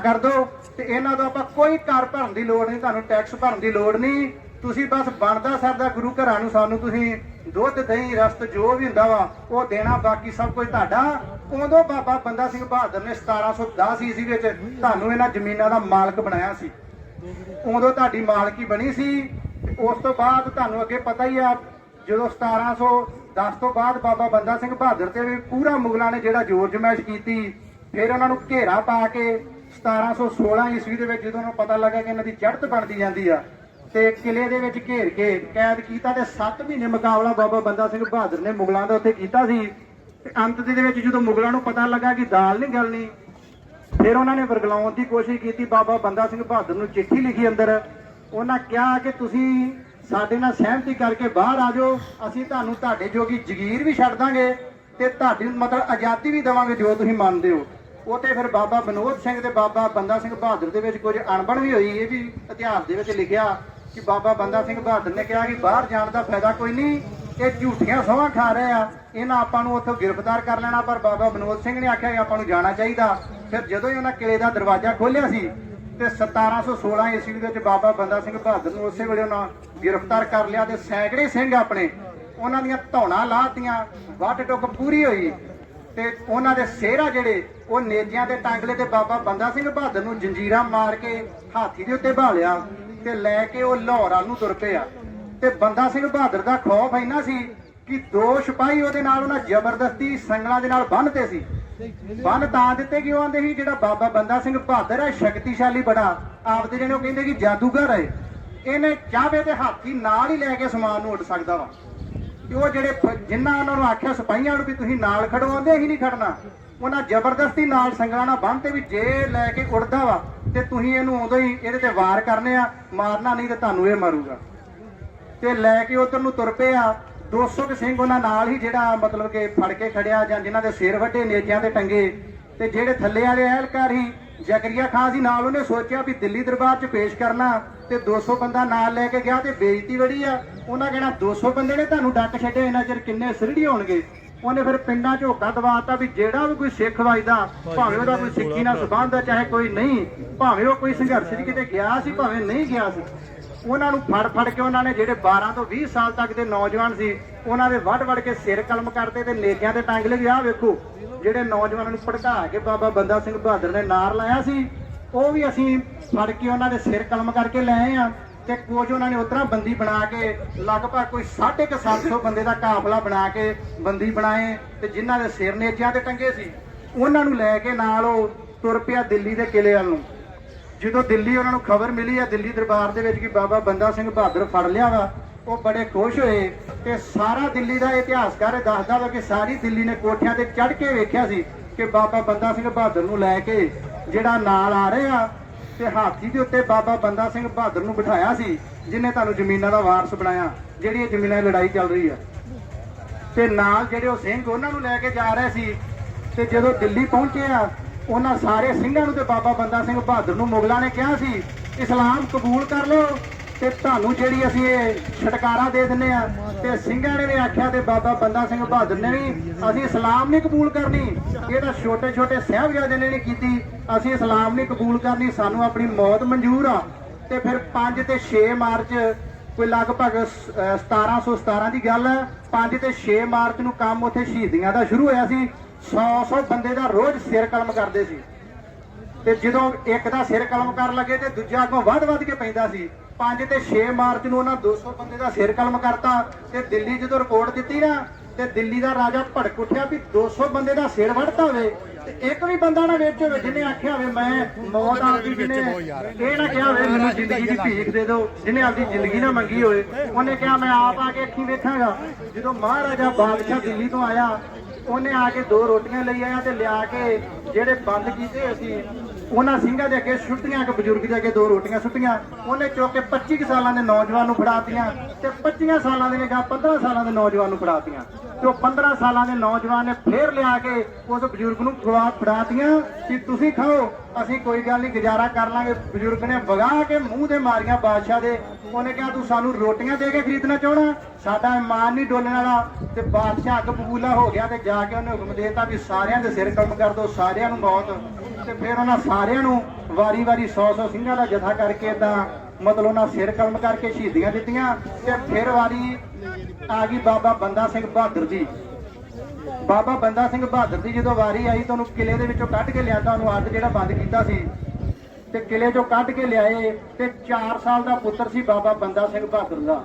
ਕਰ ਦਿਓ ਤੇ ਇਹਨਾਂ ਤੋਂ ਆਪਾਂ ਕੋਈ ਕਰ ਭਰਨ ਦੀ ਲੋੜ ਨਹੀਂ, ਤੁਹਾਨੂੰ ਟੈਕਸ ਭਰਨ ਦੀ ਲੋੜ ਨਹੀਂ। ਤੁਸੀਂ ਬਸ ਬਣਦਾ ਸਰਦਾ ਗੁਰੂ ਘਰਾਂ ਨੂੰ ਸਾਨੂੰ ਤੁਸੀਂ ਦੁੱਧ, ਦਹੀਂ, ਰਸਤ ਜੋ ਵੀ ਹੁੰਦਾ ਵਾ, ਉਹ ਦੇਣਾ, ਬਾਕੀ ਸਭ ਕੁਝ ਤੁਹਾਡਾ। ਉਦੋਂ ਬਾਬਾ ਬੰਦਾ ਸਿੰਘ ਬਹਾਦਰ ਨੇ 1710 ਈਸਵੀ ਵਿੱਚ ਤੁਹਾਨੂੰ ਇਹਨਾਂ ਜ਼ਮੀਨਾਂ ਦਾ ਮਾਲਕ ਬਣਾਇਆ ਸੀ। ਉਦੋਂ ਤੁਹਾਡੀ ਮਾਲਕੀ ਬਣੀ ਸੀ ਉਸ ਤੋਂ ਬਾਅਦ ਤੁਹਾਨੂੰ ਅੱਗੇ ਪਤਾ ਹੀ ਆ, ਜਦੋਂ 1710 ਤੋਂ ਬਾਅਦ ਬਾਬਾ ਬੰਦਾ ਸਿੰਘ ਬਹਾਦਰ ਤੇ ਵੀ ਪੂਰਾ ਮੁਗਲਾਂ ਨੇ ਜਿਹੜਾ ਜੋਰ ਜਮੈਸ਼ ਕੀਤੀ, ਫਿਰ ਉਹਨਾਂ ਨੂੰ ਘੇਰਾ ਪਾ ਕੇ 1716 ਈਸਵੀ ਦੇ ਵਿੱਚ ਜਦੋਂ ਉਹਨਾਂ ਨੂੰ ਪਤਾ ਲੱਗਾ ਕਿ ਇਹਨਾਂ ਦੀ ਚੜ੍ਹਤ ਬਣਦੀ ਜਾਂਦੀ ਆ, ਤੇ ਕਿਲੇ ਦੇ ਵਿੱਚ ਘੇਰ ਕੇ ਕੈਦ ਕੀਤਾ ਤੇ 7 ਮਹੀਨੇ ਮੁਕਾਬਲਾ ਬਾਬਾ ਬੰਦਾ ਸਿੰਘ ਬਹਾਦਰ ਨੇ ਮੁਗਲਾਂ ਦਾ ਉੱਥੇ ਕੀਤਾ ਸੀ। ਤੇ ਅੰਤ ਦੇ ਵਿੱਚ ਜਦੋਂ ਮੁਗਲਾਂ ਨੂੰ ਪਤਾ ਲੱਗਾ ਕਿ ਦਾਲ ਨਹੀਂ ਗਲਣੀ, ਫਿਰ ਉਹਨਾਂ ਨੇ ਵਰਗਲਾਉਣ ਦੀ ਕੋਸ਼ਿਸ਼ ਕੀਤੀ, ਬਾਬਾ ਬੰਦਾ ਸਿੰਘ ਬਹਾਦਰ ਨੂੰ ਚਿੱਠੀ ਲਿਖੀ ਅੰਦਰ। ਉਹਨਾਂ ਕਿਹਾ ਕਿ ਤੁਸੀਂ ਸਾਡੇ ਨਾਲ ਸਹਿਮਤੀ ਕਰਕੇ ਬਾਹਰ ਆ ਜਾਓ, ਅਸੀਂ ਤੁਹਾਨੂੰ ਤੁਹਾਡੇ ਜੋਗੀ ਜ਼ਗੀਰ ਵੀ ਛੱਡ ਦਾਂਗੇ ਤੇ ਤੁਹਾਡੀ ਮਤਲਬ ਆਜ਼ਾਦੀ ਵੀ ਦੇਵਾਂਗੇ ਜੋ ਤੁਸੀਂ ਮੰਨਦੇ ਹੋ। ਉਹ ਤੇ ਫਿਰ ਬਾਬਾ ਵਿਨੋਦ ਸਿੰਘ ਤੇ ਬਾਬਾ ਬੰਦਾ ਸਿੰਘ ਬਹਾਦਰ ਦੇ ਵਿੱਚ ਕੁਝ ਅਣਬਣ ਵੀ ਹੋਈ, ਇਹ ਵੀ ਇਤਿਹਾਸ ਦੇ ਵਿੱਚ ਲਿਖਿਆ ਕਿ ਬਾਬਾ ਬੰਦਾ ਸਿੰਘ ਬਹਾਦਰ ਨੇ ਕਿਹਾ ਕਿ ਬਾਹਰ ਜਾਣ ਦਾ ਫਾਇਦਾ ਕੋਈ ਨਹੀਂ, ਇਹ ਝੂਠੀਆਂ ਸੋਹਾਂ ਖਾ ਰਹੇ ਆ, ਇਹਨਾਂ ਆਪਾਂ ਨੂੰ ਉੱਥੋਂ ਗ੍ਰਿਫਤਾਰ ਕਰ ਲੈਣਾ, ਪਰ ਬਾਬਾ ਵਿਨੋਦ ਸਿੰਘ ਨੇ ਆਖਿਆ ਕਿ ਆਪਾਂ ਨੂੰ ਜਾਣਾ ਚਾਹੀਦਾ। ਫਿਰ ਜਦੋਂ ਹੀ ਉਹਨਾਂ ਕਿਲੇ ਦਾ ਦਰਵਾਜ਼ਾ ਖੋਲ੍ਹਿਆ ਸੀ ਤੇ 1716 ਈਸਵੀ ਦੇ ਵਿੱਚ ਬਾਬਾ ਬੰਦਾ ਸਿੰਘ ਬਹਾਦਰ ਨੂੰ ਉਸੇ ਵੇਲੇ ਉਹਨਾਂ ਗ੍ਰਿਫਤਾਰ ਕਰ ਲਿਆ ਤੇ ਸੈਂਕੜੇ ਸਿੰਘ ਆਪਣੇ, ਉਹਨਾਂ ਦੀਆਂ ਧੌਣਾ ਲਾਤੀਆਂ ਵੱਟ ਟੁੱਕ ਪੂਰੀ ਹੋਈ। ਤੇ ਉਹਨਾਂ ਦੇ ਸਿਹਰਾ ਜਿਹੜੇ, ਉਹ ਨੇਜਿਆਂ ਤੇ ਟਾਂਗਲੇ ਤੇ ਬਾਬਾ ਬੰਦਾ ਸਿੰਘ ਬਹਾਦਰ ਨੂੰ ਜੰਜੀਰਾਂ ਮਾਰ ਕੇ ਹਾਥੀ ਦੇ ਉੱਤੇ ਭਾਲਿਆ ਤੇ ਲੈ ਕੇ ਉਹ ਲਾਹੌਰ ਵੱਲ ਨੂੰ ਤੁਰ ਪਿਆ। ਤੇ ਬੰਦਾ ਸਿੰਘ ਬਹਾਦਰ ਦਾ ਖੌਫ ਇੰਨਾ ਸੀ ਕਿ ਦੋ ਸਿਪਾਹੀ ਉਹਦੇ ਨਾਲ ਉਹਨਾਂ ਜ਼ਬਰਦਸਤੀ ਸੰਗਲਾਂ ਦੇ ਨਾਲ ਬੰਨ੍ਹਤੇ ਸੀ। ਬੰਨ ਤਾਂ ਦਿੱਤੇ ਕਿ ਉਹ ਆਂਦੇ ਸੀ, ਜਿਹੜਾ ਬਾਬਾ ਬੰਦਾ ਸਿੰਘ ਬਹਾਦਰ ਹੈ, ਸ਼ਕਤੀਸ਼ਾਲੀ ਬੜਾ। ਆਪਦੇ ਜਿਹੜੇ ਉਹ ਕਹਿੰਦੇ ਕਿ ਜਾਦੂਗਰ ਹੈ। ਇਹਨੇ ਚਾਹਵੇ ਤੇ ਹਾਥੀ ਨਾਲ ਹੀ ਲੈ ਕੇ ਸਮਾਨ ਨੂੰ ਉੱਡ ਸਕਦਾ ਵਾ। ਕਿ ਉਹ ਜਿਹੜੇ ਜਿੰਨਾ ਉਹਨਾਂ ਨੂੰ ਆਖਿਆ ਸਿਪਾਹੀਆਂ ਨੂੰ ਵੀ ਤੁਸੀਂ ਨਾਲ ਖੜੋ ਆਂਦੇ ਹੀ ਨਹੀਂ ਖੜਨਾ। ਉਹਨਾਂ ਜ਼ਬਰਦਸਤੀ ਨਾਲ ਸੰਗਲਾਂ ਬੰਨ ਤੇ ਵੀ ਜੇ ਲੈ ਕੇ ਉੱਡਦਾ ਵਾ, ਤੇ ਤੁਸੀਂ ਇਹਨੂੰ ਉਦੋਂ ਹੀ ਇਹਦੇ ਤੇ ਵਾਰ ਕਰਨੇ ਆ, ਮਾਰਨਾ ਨਹੀਂ ਤੇ ਤੁਹਾਨੂੰ ਇਹ ਮਾਰੂਗਾ। ਤੇ ਲੈ ਕੇ ਉਧਰ ਨੂੰ ਤੁਰ ਪਏ ਆ 200 ਕੁ ਸਿੰਘ ਉਹਨਾਂ ਨਾਲ ਹੀ ਜਿਹੜਾ ਮਤਲਬ ਕਿ ਫੜ ਕੇ ਖੜਿਆ ਜਾਂ ਜਿਨ੍ਹਾਂ ਦੇ ਸਿਰ ਵੱਡੇ ਨੇਜਿਆਂ ਤੇ ਟੰਗੇ, ਤੇ ਜਿਹੜੇ ਥੱਲੇ ਵਾਲੇ ਅਹਿਲਕਾਰ ਹੀ ਜ਼ਕਰੀਆ ਖਾਨ ਸੀ ਨਾਲ ਉਹਨੇ ਸੋਚਿਆ ਵੀ ਦਿੱਲੀ ਦਰਬਾਰ 'ਚ ਪੇਸ਼ ਕਰਨਾ ਤੇ 200 ਬੰਦਾ ਨਾਲ ਲੈ ਕੇ ਗਿਆ ਤੇ ਬੇਇੱਜ਼ਤੀ ਬੜੀ ਆ। ਉਹਨਾਂ ਕਹਿਣਾ 200 ਬੰਦੇ ਨੇ ਤੁਹਾਨੂੰ ਡੱਕ ਛੱਡੇ ਇਹਨਾਂ ਚਿਰ ਕਿੰਨੇ ਸਿਰੜੀ ਹੋਣਗੇ? ਉਹਨੇ ਫਿਰ ਪਿੰਡਾਂ 'ਚ ਹੋਕਾ ਦਵਾਤਾ ਵੀ ਜਿਹੜਾ ਵੀ ਕੋਈ ਸਿੱਖ ਵੱਜਦਾ ਭਾਵੇਂ ਉਹਦਾ ਕੋਈ ਸਿੱਖੀ ਨਾਲ ਸੰਬੰਧ ਆ ਚਾਹੇ ਕੋਈ ਨਹੀਂ ਭਾਵੇਂ ਉਹ ਕੋਈ ਸੰਘਰਸ਼ 'ਚ ਕਿਤੇ ਗਿਆ ਸੀ ਭਾਵੇਂ ਨਹੀਂ ਗਿਆ ਸੀ। ਉਹਨਾਂ ਨੂੰ ਫੜ ਫੜ ਕੇ ਉਹਨਾਂ ਨੇ ਜਿਹੜੇ 12 ਤੋਂ 20 ਸਾਲ ਤੱਕ ਦੇ ਨੌਜਵਾਨ ਸੀ, ਉਹਨਾਂ ਦੇ ਵੱਢ ਵੱਢ ਕੇ ਸਿਰ ਕਲਮ ਕਰਦੇ ਤੇ ਨੇਕਿਆਂ ਤੇ ਟੰਗ ਲਈ ਆਹ ਵੇਖੋ, ਜਿਹੜੇ ਨੌਜਵਾਨਾਂ ਨੂੰ ਭੜਕਾ ਕੇ ਬਾਬਾ ਬੰਦਾ ਸਿੰਘ ਬਹਾਦਰ ਨੇ ਨਾਰ ਲਾਇਆ ਸੀ, ਉਹ ਵੀ ਅਸੀਂ ਫੜ ਕੇ ਉਹਨਾਂ ਦੇ ਸਿਰ ਕਲਮ ਕਰਕੇ ਲੈ ਆਏ ਆ ਤੇ ਕੁਝ ਉਹਨਾਂ ਨੇ ਉਤਰਾ ਬੰਦੀ ਬਣਾ ਕੇ, ਲਗਭਗ ਕੋਈ 750 ਬੰਦੇ ਦਾ ਕਾਫਲਾ ਬਣਾ ਕੇ ਬੰਦੀ ਬਣਾਏ ਤੇ ਜਿਨ੍ਹਾਂ ਦੇ ਸਿਰ ਨੇਜਿਆਂ ਤੇ ਟੰਗੇ ਸੀ, ਉਹਨਾਂ ਨੂੰ ਲੈ ਕੇ ਨਾਲ ਉਹ ਤੁਰ ਪਿਆ ਦਿੱਲੀ ਦੇ ਕਿਲੇ ਵੱਲ ਨੂੰ। ਜਦੋਂ ਦਿੱਲੀ ਉਹਨਾਂ ਨੂੰ ਖਬਰ ਮਿਲੀ ਆ ਦਿੱਲੀ ਦਰਬਾਰ ਦੇ ਵਿੱਚ ਕਿ ਬਾਬਾ ਬੰਦਾ ਸਿੰਘ ਬਹਾਦਰ ਫੜ ਲਿਆ ਵਾ, ਉਹ ਬੜੇ ਖੁਸ਼ ਹੋਏ ਤੇ ਸਾਰਾ ਦਿੱਲੀ ਦਾ ਇਤਿਹਾਸਕਾਰ ਦੱਸਦਾ ਵਾ ਕਿ ਸਾਰੀ ਦਿੱਲੀ ਨੇ ਕੋਠਿਆਂ ਤੇ ਚੜ੍ਹ ਕੇ ਵੇਖਿਆ ਸੀ ਕਿ ਬਾਬਾ ਬੰਦਾ ਸਿੰਘ ਬਹਾਦਰ ਨੂੰ ਲੈ ਕੇ ਜਿਹੜਾ ਨਾਲ ਆ ਰਿਹਾ ਆ, ਤੇ ਹਾਥੀ ਦੇ ਉੱਤੇ ਬਾਬਾ ਬੰਦਾ ਸਿੰਘ ਬਹਾਦਰ ਨੂੰ ਬਿਠਾਇਆ ਸੀ, ਜਿਨੇ ਤੁਹਾਨੂੰ ਜ਼ਮੀਨਾਂ ਦਾ ਵਾਰਸ ਬਣਾਇਆ, ਜਿਹੜੀ ਇਹ ਜ਼ਮੀਨਾਂ ਦੀ ਲੜਾਈ ਚੱਲ ਰਹੀ ਆ। ਤੇ ਨਾਲ ਜਿਹੜੇ ਉਹ ਸਿੰਘ ਉਹਨਾਂ ਨੂੰ ਲੈ ਕੇ ਜਾ ਰਹੇ ਸੀ, ਤੇ ਜਦੋਂ ਦਿੱਲੀ ਪਹੁੰਚੇ ਆ ਉਹਨਾਂ ਸਾਰੇ ਸਿੰਘਾਂ ਨੂੰ ਤੇ ਬਾਬਾ ਬੰਦਾ ਸਿੰਘ ਬਹਾਦਰ ਨੂੰ ਮੁਗਲਾਂ ਨੇ ਕਿਹਾ ਸੀ, ਇਸਲਾਮ ਕਬੂਲ ਕਰ ਲਓ ਤੇ ਤੁਹਾਨੂੰ ਜਿਹੜੀ ਅਸੀਂ ਇਹ ਛਟਕਾਰਾ ਦੇ ਦਿੰਨੇ ਆ ਤੇ ਸਿੰਘਾਂ ਨੇ ਵੀ ਆਖਿਆ ਤੇ ਬਾਬਾ ਬੰਦਾ ਸਿੰਘ ਬਹਾਦਰ ਨੇ ਵੀ, ਅਸੀਂ ਇਸਲਾਮ ਨਹੀਂ ਕਬੂਲ ਕਰਨੀ। ਇਹ ਤਾਂ ਛੋਟੇ ਛੋਟੇ ਸਾਹਿਬਜ਼ਾਦੇ ਨੇ ਨਹੀਂ ਕੀਤੀ। ਅਸੀਂ ਇਸਲਾਮ ਨਹੀਂ ਕਬੂਲ ਕਰਨੀ, ਸਾਨੂੰ ਆਪਣੀ ਮੌਤ ਮਨਜ਼ੂਰ ਆ। ਤੇ ਫਿਰ 5 ਤੇ 6 ਮਾਰਚ ਕੋਈ ਲਗਭਗ ਸ- ਅਹ 1717 ਦੀ ਗੱਲ ਹੈ 5 ਤੇ 6 ਮਾਰਚ ਨੂੰ ਕੰਮ ਉੱਥੇ ਸ਼ਹੀਦੀਆਂ ਦਾ ਸ਼ੁਰੂ ਹੋਇਆ ਸੀ। 100 100 ਬੰਦੇ ਦਾ ਰੋਜ਼ ਸਿਰ ਕਲਮ ਕਰਦੇ ਸੀ। ਤੇ ਜਦੋਂ ਇੱਕ ਦਾ ਸਿਰ ਕਲਮ ਕਰਨ ਲੱਗੇ ਤੇ ਦੂਜਾ ਅੱਗੋਂ ਵੱਧ ਵੱਧ ਕੇ ਪੈਂਦਾ ਸੀ। 5 ਤੇ 6 ਮਾਰਚ ਨੂੰ ਉਹਨਾਂ 200 ਬੰਦੇ ਦਾ ਸਿਰ ਕਲਮ ਕਰਤਾ ਤੇ ਦਿੱਲੀ ਜਦੋਂ ਰਿਪੋਰਟ ਦਿੱਤੀ ਨਾ, ਤੇ ਦਿੱਲੀ ਦਾ ਰਾਜਾ ਭੜਕ ਉੱਠਿਆ ਵੀ 200 ਬੰਦੇ ਦਾ ਸਿਰ ਵੱਢਤਾ ਹੋਵੇ ਤੇ ਇੱਕ ਵੀ ਬੰਦਾ ਨਾ ਵਿੱਚ ਹੋਵੇ ਜਿਹਨੇ ਆਖਿਆ ਹੋਵੇ ਮੈਂ ਮੌਤ ਆਪਦੀ ਜਿਹਨੇ ਇਹ ਨਾ ਕਿਹਾ ਹੋਵੇ, ਮੈਨੂੰ ਜ਼ਿੰਦਗੀ ਦੀ ਭੀਖ ਦੇ ਦਿਓ, ਜਿਹਨੇ ਆਪਦੀ ਜ਼ਿੰਦਗੀ ਨਾ ਮੰਗੀ ਹੋਵੇ। ਉਹਨੇ ਕਿਹਾ, ਮੈਂ ਆਪ ਆ ਕੇ ਅੱਖੀ ਵੇਖਾਂਗਾ। ਜਦੋਂ ਮਹਾਰਾਜਾ ਬਾਦਸ਼ਾਹ ਦਿੱਲੀ ਤੋਂ ਆਇਆ ਉਹਨੇ ਆ ਕੇ ਦੋ ਰੋਟੀਆਂ ਲਈ ਆਇਆ ਤੇ ਲਿਆ ਕੇ ਜਿਹੜੇ ਬੰਦ ਕੀਤੇ ਅਸੀਂ, ਉਹਨਾਂ ਸਿੰਘਾਂ ਦੇ ਅੱਗੇ ਸੁੱਟੀਆਂ ਕਿ ਬਜ਼ੁਰਗ ਦੇ ਅੱਗੇ ਦੋ ਰੋਟੀਆਂ ਸੁੱਟੀਆਂ। ਉਹਨੇ ਚੁੱਕ ਕੇ 25 ਕੁ ਸਾਲਾਂ ਦੇ ਨੌਜਵਾਨ ਨੂੰ ਫੜਾਤੀਆਂ ਤੇ 25 ਸਾਲਾਂ ਦੇ ਨੇ 15 ਸਾਲਾਂ ਦੇ ਨੌਜਵਾਨ ਨੂੰ ਫੜਾਤੀਆਂ। ਤੇ ਉਹ 15 ਸਾਲਾਂ ਦੇ ਨੌਜਵਾਨ ਨੇ ਫੇਰ ਲਿਆ ਕੇ ਉਸ ਬਜ਼ੁਰਗ ਨੂੰ ਖਵਾ ਫੜਾਤੀਆਂ ਕਿ ਤੁਸੀਂ ਖਾਓ, ਅਸੀਂ ਕੋਈ ਗੱਲ ਨਹੀਂ, ਗੁਜ਼ਾਰਾ ਕਰ ਲਾਂਗੇ। ਬਜ਼ੁਰਗ ਨੇ ਵਗਾ ਕੇ ਮੂੰਹ ਦੇ ਮਾਰੀਆਂ ਬਾਦਸ਼ਾਹ ਦੇ। ਉਹਨੇ ਕਿਹਾ, ਤੂੰ ਸਾਨੂੰ ਰੋਟੀਆਂ ਦੇ ਕੇ ਖਰੀਦਣਾ ਚਾਹਣਾ ਸਾਡਾ ਇਮਾਨ ਨਹੀਂ ਡੋਲਣ ਵਾਲਾ। ਤੇ ਬਾਦਸ਼ਾਹ ਅੱਗ ਬਬੂਲਾ ਹੋ ਗਿਆ ਤੇ ਜਾ ਕੇ ਉਹਨੇ ਹੁਕਮ ਦੇਤਾ ਵੀ ਸਾਰਿਆਂ ਦੇ ਸਿਰ ਕੰਮ ਕਰ ਦੋ, ਸਾਰਿਆਂ ਨੂੰ ਮੌਤ। ਤੇ ਫਿਰ ਉਹਨਾਂ ਸਾਰਿਆਂ ਨੂੰ ਵਾਰੀ-ਵਾਰੀ 100-100 ਸਿੰਘਾਂ ਦਾ ਜਥਾ ਕਰਕੇ ਤਾਂ ਮਤਲਬ ਉਹਨਾਂ ਸਿਰ ਕਲਮ ਕਰਕੇ ਸ਼ਹੀਦੀਆਂ ਦਿੱਤੀਆਂ ਤੇ ਫਿਰ ਵਾਰੀ ਆ ਗਈ ਬਾਬਾ ਬੰਦਾ ਸਿੰਘ ਬਹਾਦਰ ਜੀ। ਬਾਬਾ ਬੰਦਾ ਸਿੰਘ ਬਹਾਦਰ ਦੀ ਜਦੋਂ ਵਾਰੀ ਆਈ ਤੁਹਾਨੂੰ ਉਹਨੂੰ ਕਿਲੇ ਦੇ ਵਿੱਚੋਂ ਕੱਢ ਕੇ ਲਿਆਂਦਾ ਉਹਨੂੰ ਅੱਡ ਜਿਹੜਾ ਬੰਦ ਕੀਤਾ ਸੀ। ਤੇ ਕਿਲੇ ਚੋਂ ਕੱਢ ਕੇ ਲਿਆਏ ਤੇ 4 ਸਾਲ ਦਾ ਪੁੱਤਰ ਸੀ ਬਾਬਾ ਬੰਦਾ ਸਿੰਘ ਬਹਾਦਰ ਦਾ,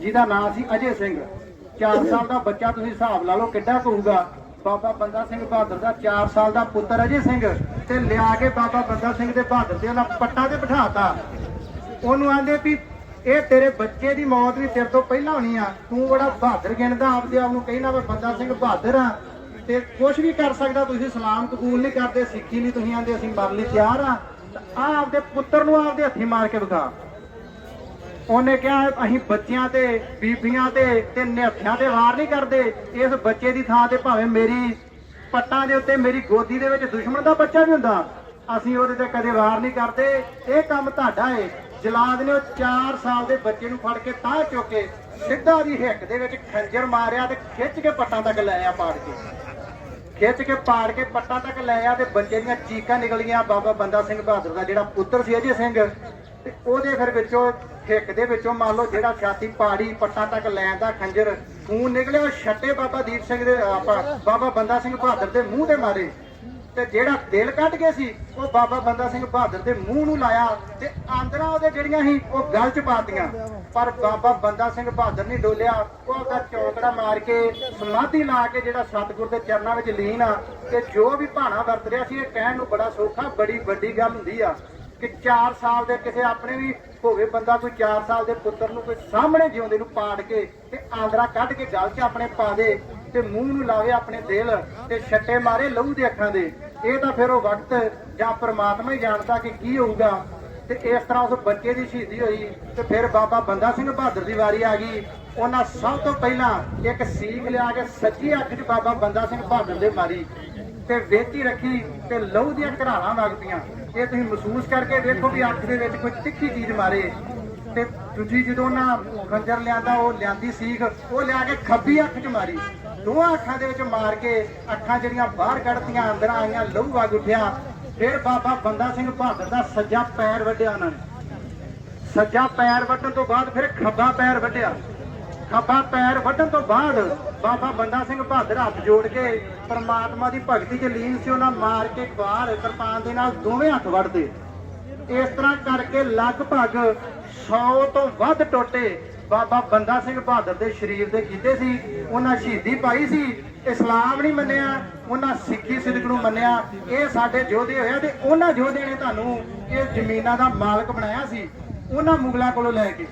ਜਿਹਦਾ ਨਾਮ ਸੀ ਅਜੇ ਸਿੰਘ। 4 ਸਾਲ ਦਾ ਬੱਚਾ ਤੁਸੀਂ ਹਿਸਾਬ ਲਾ ਲਓ ਕਿੱਡਾ ਕੁ ਹੋਊਗਾ। ਬਾਬਾ ਬੰਦਾ ਸਿੰਘ ਬਹਾਦਰ ਦਾ 4 ਸਾਲ ਦਾ ਪੁੱਤਰ ਅਜੇ ਸਿੰਘ। ਤੇ ਲਿਆ ਕੇ ਬਾਬਾ ਬੰਦਾ ਸਿੰਘ ਦੇ ਬਹਾਦਰ ਦੇ ਉਹਨਾਂ ਪੱਟਾਂ ਤੇ ਬਿਠਾਤਾ। ਉਹਨੂੰ ਆਂਦੇ ਵੀ ਇਹ ਤੇਰੇ ਬੱਚੇ ਦੀ ਮੌਤ ਵੀ ਤੇਰੇ ਤੋਂ ਪਹਿਲਾਂ ਹੋਣੀ ਆ। ਤੂੰ ਬੜਾ ਬਹਾਦਰ ਗਿਣਦਾ, ਆਪਦੇ ਆਪ ਨੂੰ ਕਹਿਣਾ ਮੈਂ ਬੰਦਾ ਸਿੰਘ ਬਹਾਦਰ ਆ। ਤੇ ਕੁਝ ਵੀ ਕਰ ਸਕਦਾ, ਤੁਸੀਂ ਸਲਾਮ ਕਬੂਲ ਨਹੀਂ ਕਰਦੇ, ਸਿੱਖੀ ਨਹੀਂ ਤੁਸੀਂ ਆਂਦੇ ਅਸੀਂ ਮਰਨ ਲਈ ਤਿਆਰ ਆ। ਆ ਆਪਦੇ ਪੁੱਤਰ ਨੂੰ ਆਪਦੇ ਹੱਥੀ ਮਾਰ ਕੇ ਵਿਖਾ। ਉਹਨੇ ਕਿਹਾ, ਅਸੀਂ ਬੱਚਿਆਂ ਤੇ, ਬੀਬੀਆਂ ਤੇ ਤੇ ਨਿਹੱਥਿਆਂ ਤੇ ਵਾਰ ਨਹੀਂ ਕਰਦੇ। ਇਸ ਬੱਚੇ ਦੀ ਥਾਂ ਤੇ ਭਾਵੇਂ ਮੇਰੀ ਪੱਟਾਂ ਦੇ ਉੱਤੇ ਮੇਰੀ ਗੋਦੀ ਦੇ ਵਿੱਚ ਦੁਸ਼ਮਣ ਦਾ ਬੱਚਾ ਵੀ ਹੁੰਦਾ। ਅਸੀਂ ਉਹਦੇ ਤੇ ਕਦੇ ਵਾਰ ਨਹੀਂ ਕਰਦੇ। ਇਹ ਕੰਮ ਤੁਹਾਡਾ ਏ। ਜਲਾਦ ਨੇ ਉਹ 4 ਸਾਲ ਦੇ ਬੱਚੇ ਨੂੰ ਫੜ ਕੇ ਤਾਂ ਚੁੱਕ ਸਿੱਧਾ ਦੀ ਹਿੱਕ ਦੇ ਵਿੱਚ ਖੰਜਰ ਮਾਰਿਆ ਤੇ ਖਿੱਚ ਕੇ ਪੱਟਾਂ ਤੱਕ ਲੈ ਆ ਪਾੜ ਕੇ। ਖਿੱਚ ਕੇ ਪਾੜ ਕੇ ਪੱਟਾਂ ਤੱਕ ਲੈ ਆ ਤੇ ਬੱਚੇ ਦੀਆਂ ਚੀਕਾਂ ਨਿਕਲੀਆਂ ਬਾਬਾ ਬੰਦਾ ਸਿੰਘ ਬਹਾਦਰ ਦਾ ਜਿਹੜਾ ਪੁੱਤਰ ਸੀ ਅਜੇ ਸਿੰਘ। ਤੇ ਉਹਦੇ ਫਿਰ ਵਿੱਚੋਂ ਹਿੱਕ ਦੇ ਵਿੱਚੋਂ ਮੰਨ ਲਓ ਜਿਹੜਾ ਛਾਤੀ ਪਾੜੀ ਪੱਟਾਂ ਤੱਕ ਲੈਣ ਦਾ ਖੰਜਰ, ਖੂਨ ਨਿਕਲਿਆ, ਉਹ ਛੱਟੇ ਬਾਬਾ ਦੀਪ ਸਿੰਘ ਦੇ ਬਾਬਾ ਬੰਦਾ ਸਿੰਘ ਬਹਾਦਰ ਦੇ ਮੂੰਹ ਤੇ ਮਾਰੇ। ਤੇ ਜਿਹੜਾ ਦਿਲ ਕੱਢ ਗਏ ਸੀ, ਉਹ ਬਾਬਾ ਬੰਦਾ ਸਿੰਘ ਬਹਾਦਰ ਦੇ ਮੂੰਹ ਨੂੰ ਲਾਇਆ ਤੇ ਆਂਦਰਾਂ ਉਹਦੇ ਜਿਹੜੀਆਂ ਸੀ, ਉਹ ਗਲ ਚ ਪਾਤੀਆਂ। ਪਰ ਬਾਬਾ ਬੰਦਾ ਸਿੰਘ ਬਹਾਦਰ ਨਹੀਂ ਡੋਲਿਆ, ਉਹ ਆਪਦਾ ਚੌਕੜਾ ਮਾਰ ਕੇ, ਸਮਾਧੀ ਲਾ ਕੇ ਜਿਹੜਾ ਸਤਿਗੁਰ ਦੇ ਚਰਨਾਂ ਵਿੱਚ ਲੀਨ ਆ, ਤੇ ਜੋ ਵੀ ਭਾਣਾ ਵਰਤ ਰਿਹਾ ਸੀ, ਇਹ ਕਹਿਣ ਨੂੰ ਬੜਾ ਸੌਖਾ, ਬੜੀ ਵੱਡੀ ਗੱਲ ਹੁੰਦੀ ਆ। ਕਿ 4 ਸਾਲ ਦੇ ਕਿਸੇ ਆਪਣੇ ਵੀ ਹੋਵੇ ਬੰਦਾ ਕੋਈ 4 ਸਾਲ ਦੇ ਪੁੱਤਰ ਨੂੰ ਕੋਈ ਸਾਹਮਣੇ ਜਿਉਂਦੇ ਨੂੰ ਪਾੜ ਕੇ ਤੇ ਆਂਦਰਾ ਕੱਢ ਕੇ ਗਲ 'ਚ ਆਪਣੇ ਪਾ ਦੇ ਤੇ ਮੂੰਹ ਨੂੰ ਲਾਵੇ ਆਪਣੇ ਦਿਲ ਤੇ ਛੱਟੇ ਮਾਰੇ ਲਹੂ ਦੇ ਅੱਖਾਂ ਦੇ। ਇਹ ਤਾਂ ਫਿਰ ਉਹ ਵਕਤ ਜਾਂ ਪ੍ਰਮਾਤਮਾ ਹੀ ਜਾਣਦਾ ਕਿ ਕੀ ਹੋਊਗਾ। ਤੇ ਇਸ ਤਰ੍ਹਾਂ ਉਸ ਬੱਚੇ ਦੀ ਸ਼ਹੀਦੀ ਹੋਈ ਤੇ ਫਿਰ ਬਾਬਾ ਬੰਦਾ ਸਿੰਘ ਬਹਾਦਰ ਦੀ ਵਾਰੀ ਆ ਗਈ। ਉਹਨਾਂ ਸਭ ਤੋਂ ਪਹਿਲਾਂ ਇੱਕ ਸੀਖ ਲਿਆ ਕੇ ਸੱਚੀ ਅੱਖ 'ਚ ਬਾਬਾ ਬੰਦਾ ਸਿੰਘ ਬਹਾਦਰ ਦੇ ਮਾਰੀ ਤੇ ਵੇਚੀ ਰੱਖੀ ਤੇ ਲਹੂ ਦੀਆਂ ਘਰਾਲਾਂ ਪਈਆਂ ਇਹ ਤੁਸੀਂ ਮਹਿਸੂਸ ਕਰਕੇ ਵੇਖੋ ਵੀ ਅੱਖ ਦੇ ਵਿੱਚ ਕੋਈ ਤਿੱਖੀ ਚੀਜ਼ ਮਾਰੇ। ਤੇ ਦੂਜੀ ਜਦੋਂ ਨਾ ਖੰਜਰ ਲਿਆਂਦਾ, ਉਹ ਲਿਆਂਦੀ ਸੀਖ, ਉਹ ਲਿਆ ਕੇ ਖੱਬੀ ਅੱਖ 'ਚ ਮਾਰੀ। ਦੋਹਾਂ ਅੱਖਾਂ ਦੇ ਵਿੱਚ ਮਾਰ ਕੇ ਅੱਖਾਂ ਜਿਹੜੀਆਂ ਬਾਹਰ ਕੱਢਤੀਆਂ, ਅੰਦਰ ਆਈਆਂ, ਲਹੂ ਵਗ ਉੱਠਿਆ। ਫਿਰ ਬਾਬਾ ਬੰਦਾ ਸਿੰਘ ਬਹਾਦਰ ਦਾ ਸੱਜਾ ਪੈਰ ਵੱਢਿਆ ਉਹਨਾਂ ਨੇ। ਸੱਜਾ ਪੈਰ ਵੱਢਣ ਤੋਂ ਬਾਅਦ ਫਿਰ ਖੱਬਾ ਪੈਰ ਵੱਢਿਆ। ਖੱਬਾ ਪੈਰ ਵੱਢਣ ਤੋਂ ਬਾਅਦ ਬਾਬਾ ਬੰਦਾ ਸਿੰਘ ਬਹਾਦਰ ਹੱਥ ਜੋੜ ਕੇ ਪਰਮਾਤਮਾ ਦੀ ਭਗਤੀ 'ਚ ਲੀਨ ਸੀ, ਉਹਨਾਂ ਮਾਰ ਕੇ ਬਾਹਰ ਕਿਰਪਾਨ ਦੇ ਨਾਲ ਦੋਵੇਂ ਹੱਥ ਵੱਢਦੇ। ਇਸ ਤਰ੍ਹਾਂ ਕਰਕੇ ਲਗਭਗ 100 ਤੋਂ ਵੱਧ ਟੋਟੇ ਬਾਬਾ ਬੰਦਾ ਸਿੰਘ ਬਹਾਦਰ ਦੇ ਸਰੀਰ ਦੇ ਕੀਤੇ ਸੀ। ਉਹਨਾਂ ਸ਼ਹੀਦੀ ਪਾਈ ਸੀ। ਇਸਲਾਮ ਨਹੀਂ ਮੰਨਿਆ, ਉਹਨਾਂ ਸਿੱਖੀ ਸਿਦਕ ਨੂੰ ਮੰਨਿਆ। ਇਹ ਸਾਡੇ ਯੋਧੇ ਹੋਇਆ ਤੇ ਉਹਨਾਂ ਯੋਧਿਆਂ ਨੇ ਤੁਹਾਨੂੰ ਇਹ ਜ਼ਮੀਨਾਂ ਦਾ ਮਾਲਕ ਬਣਾਇਆ ਸੀ। ਉਹਨਾਂ ਮੁਗਲਾਂ ਕੋਲੋਂ ਲੈ ਕੇ।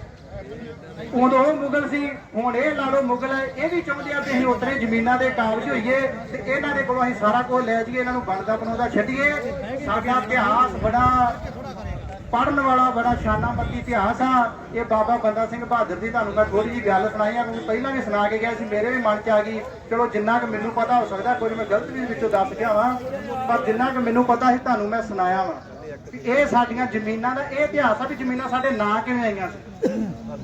ਉਦੋਂ ਮੁਗਲ ਸੀ ਹੁਣ ਇਹ ਲਾ ਲਓ ਮੁਗਲ ਹੈ, ਇਹ ਵੀ ਚਾਹੁੰਦੇ ਆ ਕਿ ਅਸੀਂ ਉਤਰੇ ਜ਼ਮੀਨਾਂ ਦੇ ਕਾਬਜ ਹੋਈਏ ਤੇ ਇਹਨਾਂ ਦੇ ਕੋਲੋਂ ਅਸੀਂ ਸਾਰਾ ਕੁਝ ਲੈ ਜਾਈਏ ਇਹਨਾਂ ਨੂੰ ਬਣਦਾ ਬਣਾਉਂਦਾ ਛੱਡੀਏ। ਸਾਡਾ ਇਤਿਹਾਸ ਬੜਾ ਪੜਨ ਵਾਲਾ ਬੜਾ ਸ਼ਾਨਾਮਤੀ ਇਤਿਹਾਸ ਆ। ਇਹ ਬਾਬਾ ਬੰਦਾ ਸਿੰਘ ਬਹਾਦਰ ਦੀ ਤੁਹਾਨੂੰ ਮੈਂ ਥੋੜੀ ਜੀ ਗੱਲ ਸੁਣਾਈ ਆ ਕਿਉਂਕਿ ਪਹਿਲਾਂ ਵੀ ਸੁਣਾ ਕੇ ਗਿਆ ਸੀ ਮੇਰੇ ਵੀ ਮਨ 'ਚ ਆ ਗਈ। ਚਲੋ ਜਿੰਨਾ ਕੁ ਮੈਨੂੰ ਪਤਾ ਹੋ ਸਕਦਾ ਕੁਝ ਮੈਂ ਗਲਤ ਵੀ ਵਿੱਚੋਂ ਦੱਸ ਗਿਆ ਵਾਂ ਪਰ ਜਿੰਨਾ ਕੁ ਮੈਨੂੰ ਪਤਾ ਸੀ ਤੁਹਾਨੂੰ ਮੈਂ ਸੁਣਾਇਆ ਵਾਂ। ਇਹ ਸਾਡੀਆਂ ਜ਼ਮੀਨਾਂ ਦਾ, ਇਹ ਇਤਿਹਾਸ ਆ ਵੀ ਜ਼ਮੀਨਾਂ ਸਾਡੇ ਨਾਂ ਕਿਵੇਂ ਆਈਆਂ ਸੀ।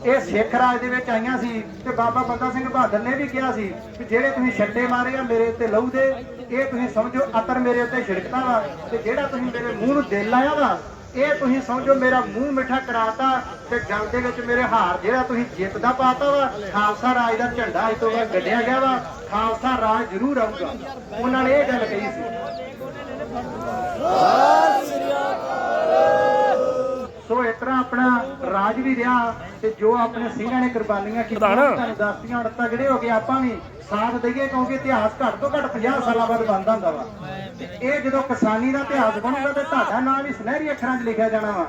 ਇਹ ਸਿੱਖ ਰਾਜ ਦੇ ਵਿੱਚ ਆਈਆਂ ਸੀ ਤੇ ਬਾਬਾ ਬੰਦਾ ਸਿੰਘ ਬਹਾਦਰ ਨੇ ਵੀ ਕਿਹਾ ਸੀ ਕਿ ਜਿਹੜੇ ਤੁਸੀਂ ਛੱਡੇ ਮਾਰੇ ਆ ਮੇਰੇ ਉੱਤੇ ਲਹੂ ਦੇ, ਇਹ ਤੁਸੀਂ ਸਮਝੋ ਅਤਰ ਮੇਰੇ ਉੱਤੇ ਛਿੜਕਦਾ ਵਾ ਤੇ ਜਿਹੜਾ ਤੁਸੀਂ ਮੇਰੇ ਮੂੰਹ ਨੂੰ ਦਿਲ ਲਾਇਆ ਵਾ, ਇਹ ਤੁਸੀਂ ਸਮਝੋ ਮੇਰਾ ਮੂੰਹ ਮਿੱਠਾ ਕਰਾਤਾ ਤੇ ਗਲ ਦੇ ਵਿੱਚ ਮੇਰੇ ਹਾਰ ਜਿਹੜਾ ਤੁਸੀਂ ਜਿੱਤ ਦਾ ਪਾਤਾ ਵਾ, ਖਾਲਸਾ ਰਾਜ ਦਾ ਝੰਡਾ ਅੱਜ ਤੋਂ ਬਾਅਦ ਗੱਡਿਆ ਗਿਆ ਵਾ, ਖਾਲਸਾ ਰਾਜ ਜ਼ਰੂਰ ਆਊਗਾ। ਉਹਨਾਂ ਨੇ ਇਹ ਗੱਲ ਕਹੀ ਸੀ ਇਸ ਤਰ੍ਹਾਂ ਆਪਣਾ ਰਾਜ ਵੀ ਰਿਹਾ ਤੇ ਜੋ ਆਪਣੇ ਸਿੰਘਾਂ ਨੇ ਕੁਰਬਾਨੀਆਂ ਕੀਤੀਆਂ। ਤੁਹਾਨੂੰ ਦੱਸਦੀਆਂ ਹੁਣ ਤਗੜੇ ਹੋ ਗਏ ਆਪਾਂ ਵੀ ਸਾਥ ਦਈਏ ਕਿਉਂਕਿ ਇਤਿਹਾਸ ਘੱਟ ਤੋਂ ਘੱਟ 50 ਸਾਲਾਂ ਬਾਅਦ ਬਣਦਾ ਹੁੰਦਾ ਵਾ ਇਹ ਜਦੋਂ ਕਿਸਾਨੀ ਦਾ ਇਤਿਹਾਸ ਬਣੂਗਾ ਤੇ ਤੁਹਾਡਾ ਨਾਮ ਵੀ ਸੁਨਹਿਰੀ ਅੱਖਰਾਂ 'ਚ ਲਿਖਿਆ ਜਾਣਾ ਵਾ